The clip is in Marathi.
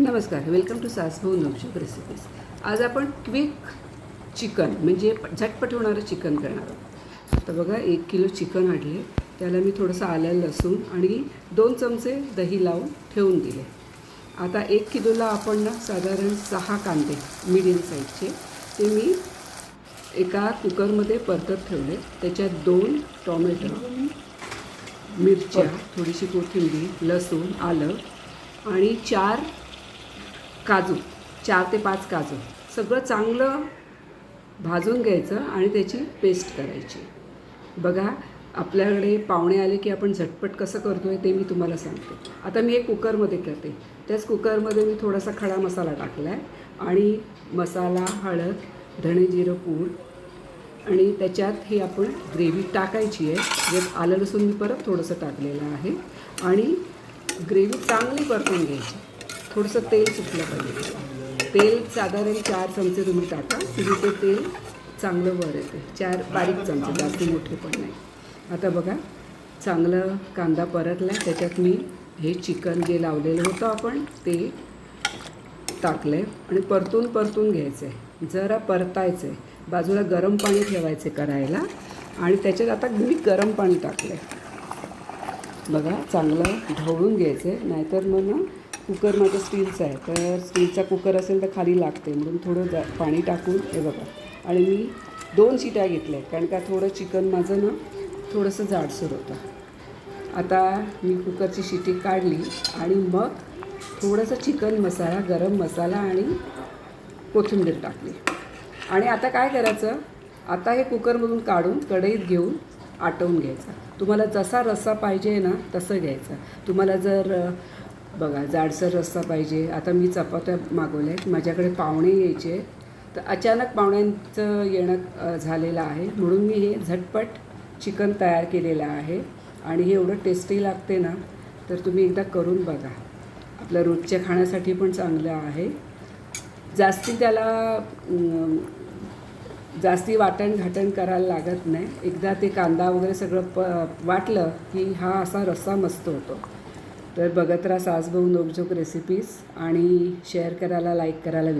नमस्कार welcome to Saasbahu Nokjhok recipes आज आपण क्विक चिकन म्हणजे झटपट होणारं चिकन करणार आहोत. आता बघा एक किलो चिकन आणले त्याला मी थोडंसं आलं लसूण आणि दोन चमचे दही लावून ठेवून दिले. आता एक किलोला आपण ना साधारण सहा कांदे मीडियम साईजचे ते मी एका कुकरमध्ये परतत ठेवले. त्याच्यात दोन टॉमॅटो मिरच्या थोडीशी कोथिंबीर लसूण आलं आणि चार काजू चार ते पाच काजू. सगळं चांगलं भाजून घ्यायचं आणि त्याची पेस्ट करायची. बघा आपल्याकडे पाहुणे आले की आपण झटपट कसं करतो आहे ते मी तुम्हाला सांगते. आता मी एक कुकरमध्ये करते. त्याच कुकरमध्ये मी थोडासा खडा मसाला टाकला आहे आणि मसाला हळद धणे जिरं पूड आणि त्याच्यात ही आपण ग्रेव्ही टाकायची आहे. जे आलं लसूण मी परत थोडंसं टाकलेलं आहे. आणि ग्रेव्ही चांगली परतून घ्यायची. थोडंसं तेल सुटलं पाहिजे. तेल साधारण चार चमचे तुम्ही टाका म्हणजे ते तेल चांगलं वर येते. चार बारीक चमचे जास्त मोठे पण नाही. आता बघा चांगलं कांदा परतला त्याच्यात मी हे चिकन जे लावलेलं होतं आपण ते टाकलं आहे आणि परतून परतून घ्यायचं आहे जरा परतायचं आहे बाजूला गरम पाणी ठेवायचे करायला. आणि त्याच्यात आता मी गरम पाणी टाकलं आहे बघा चांगलं ढवळून घ्यायचं आहे नाहीतर मग ना कुकर माझा स्टीलचा आहे. तर स्टीलचा कुकर असेल तर खाली लागते. म्हणून थोडं जा पाणी टाकून हे बघा. आणि मी दोन शिट्या घेतल्या कारण का थोडं चिकन माझं ना थोडंसं जाडसर होतं. आता मी कुकरची शिटी काढली आणि मग थोडंसं चिकन मसाला गरम मसाला आणि कोथिंबीर टाकली. आणि आता काय करायचं? आता हे कुकरमधून काढून कढईत घेऊन आटवून घ्यायचा. तुम्हाला जसा रस्सा पाहिजे ना तसं घ्यायचं. तुम्हाला जर बघा जाडसर रस्सा पाहिजे. आता मी चपात्या मागवल्या आहेत. माझ्याकडे पाहुणे यायचे तर अचानक पाहुण्यांचं येणं झालेलं आहे. म्हणून मी हे झटपट चिकन तयार केलेलं आहे. आणि हे एवढं टेस्टी लागते ना तर तुम्ही एकदा करून बघा. आपल्या रोजच्या खाण्यासाठी पण चांगलं आहे. जास्ती त्याला जास्ती वाटण घाटण करायला लागत नाही. एकदा ते कांदा वगैरे सगळं प वाटलं की हा असा रस्सा मस्त होतो. तर बघत राहा सासबहू नोकझोक रेसिपीज आणि शेअर करायला लाईक करायला विसरू